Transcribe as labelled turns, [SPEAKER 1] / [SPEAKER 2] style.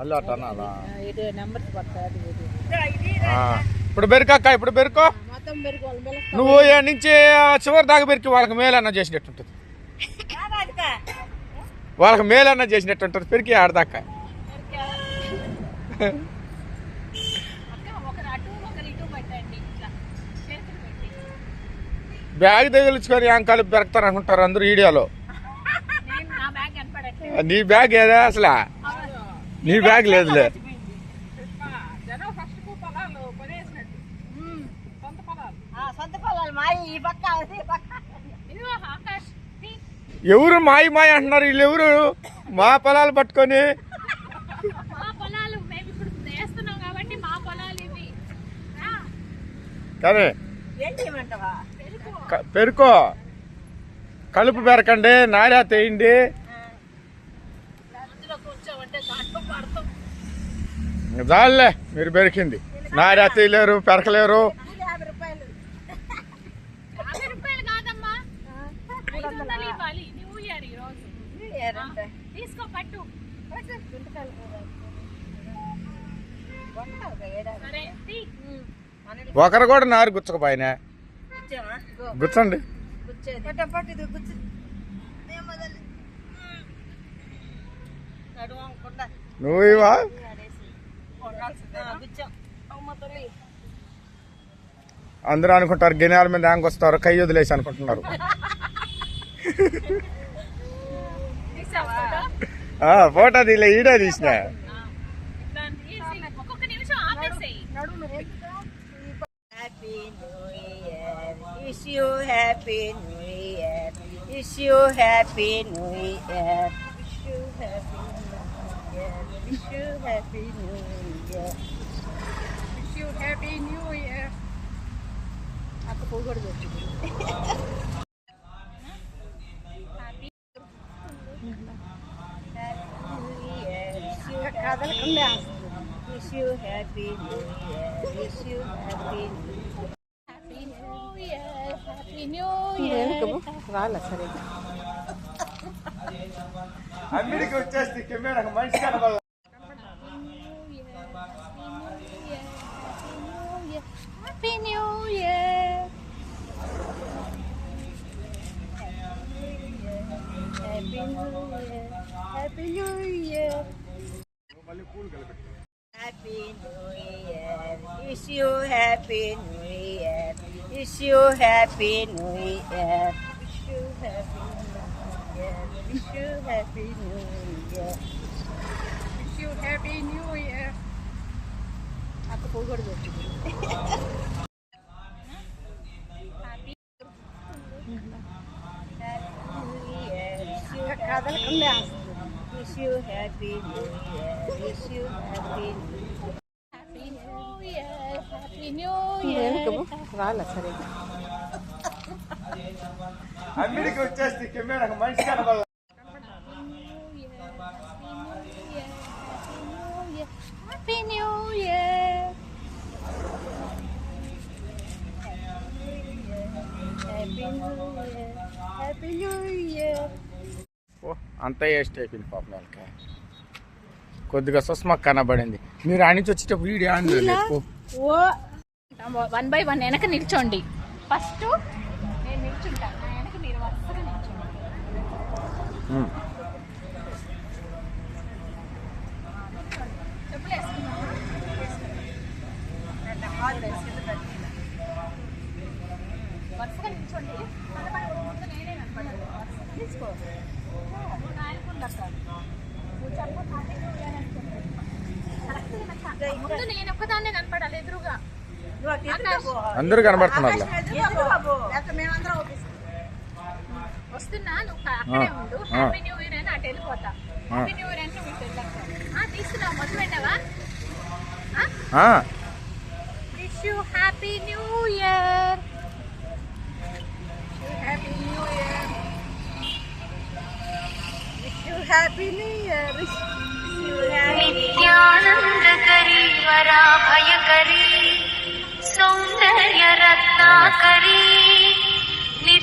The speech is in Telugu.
[SPEAKER 1] మళ్ళీ అట్ట అనాలా?
[SPEAKER 2] ఇది నెంబర్స్ పడతాయి ఇది.
[SPEAKER 1] ఆ. ఇప్పుడు బెరుకక్క ఇప్పుడు బెరుకో. నువ్వు నుంచి చివరి దాకా బెరికి వాళ్ళకి మేలన్న చేసినట్టు ఉంటుంది వాళ్ళకి మేలన్న చేసినట్టు ఉంటుంది పెరికి ఆడదాకా. బ్యాగ్ తగిలించుకొని ఏం కలిపి పెరగతారు అనుకుంటారు అందరూ వీడియోలో?
[SPEAKER 3] నీ బ్యాగ్
[SPEAKER 1] ఏదా అసలు? నీ బ్యాగ్ లేదులే. ఎవరు మాయ మాయ అంటున్నారు? వీళ్ళు ఎవరు మా పొలాలు పట్టుకొని. కానీ పెరుకో. కలుపు పెరకండి నాడా తేయండి.
[SPEAKER 2] కొంటావు కదా, ఏడాది.
[SPEAKER 3] సరే తీ.
[SPEAKER 2] మనల్ని
[SPEAKER 1] ఒకరు కూడా నారు గుచ్చకపోయినా. గుచ్చండి. నువ్వు ఇవా అందరూ అనుకుంటారు గినాల మీద యాంగ్ వస్తారు కై వదిలేసి అనుకుంటున్నారు.
[SPEAKER 3] ఫోటో?
[SPEAKER 1] ఆ, ఫోటో తీలే ఈడే తీసిన.
[SPEAKER 2] Happy new year happy new year happy
[SPEAKER 3] new year Wish you Happy
[SPEAKER 2] New Year. Wish you Happy New Year. Wish you happy new year. Wish you happy
[SPEAKER 3] new year. Happy new year. Happy
[SPEAKER 2] new year.
[SPEAKER 1] అన్నిటికీ వచ్చేసి కెమెరా మనిషి కనబడాలి
[SPEAKER 3] happy new year
[SPEAKER 2] happy new year happy new year happy new year wish you happy new year wish you happy new year wish you happy new year Wish you happy new year
[SPEAKER 3] wish you happy new year
[SPEAKER 2] అక్క పువ్వు కూడా పెట్టింది కదలకుండా wish you happy new year wish you
[SPEAKER 3] happy new happy new year happy
[SPEAKER 2] new year
[SPEAKER 1] అన్నిటికీ వచ్చేసి కెమెరా మనిషి కనబడాలి
[SPEAKER 3] happy new year
[SPEAKER 2] happy new year happy new year
[SPEAKER 1] ఓ, అంతా వేస్ట్ అయిపోయింది పాపం వాళ్ళకి. కొద్దిగా సుష్మా కనబడింది. మీరు ఆడి నుంచి వచ్చేటప్పుడు వీడియో
[SPEAKER 3] వన్ బై వన్ వెనక నిల్చోండి. ఫస్ట్ నేను నా వెనక మీరు వరుసగా నిల్చోండి
[SPEAKER 1] ఉమ్.
[SPEAKER 3] చెప్పులు వేసుకున్నావా? వరుసగా నిల్చోండి ముందు నేనే కనపడాలి వరుసగా నిల్చుకో నా నువ్వు చెప్పు ముందు నేను ఒక్కదాన్నే కనపడాలి ఎదురుగా
[SPEAKER 1] అందరూ కనబడుతున్నారు
[SPEAKER 3] వస్తున్నా నువ్వు అక్కడే ఉండు. హ్యాపీ న్యూ ఇయర్ అని అటు వెళ్ళిపోతా. న్యూ ఇయర్ అంటే మీకు వెళ్ళాక తీసుకున్నా happy
[SPEAKER 2] new year wish you happy new year నిత్యానందకరి
[SPEAKER 4] వరా భయకరి सौन्दर्यरत्नाकरी। की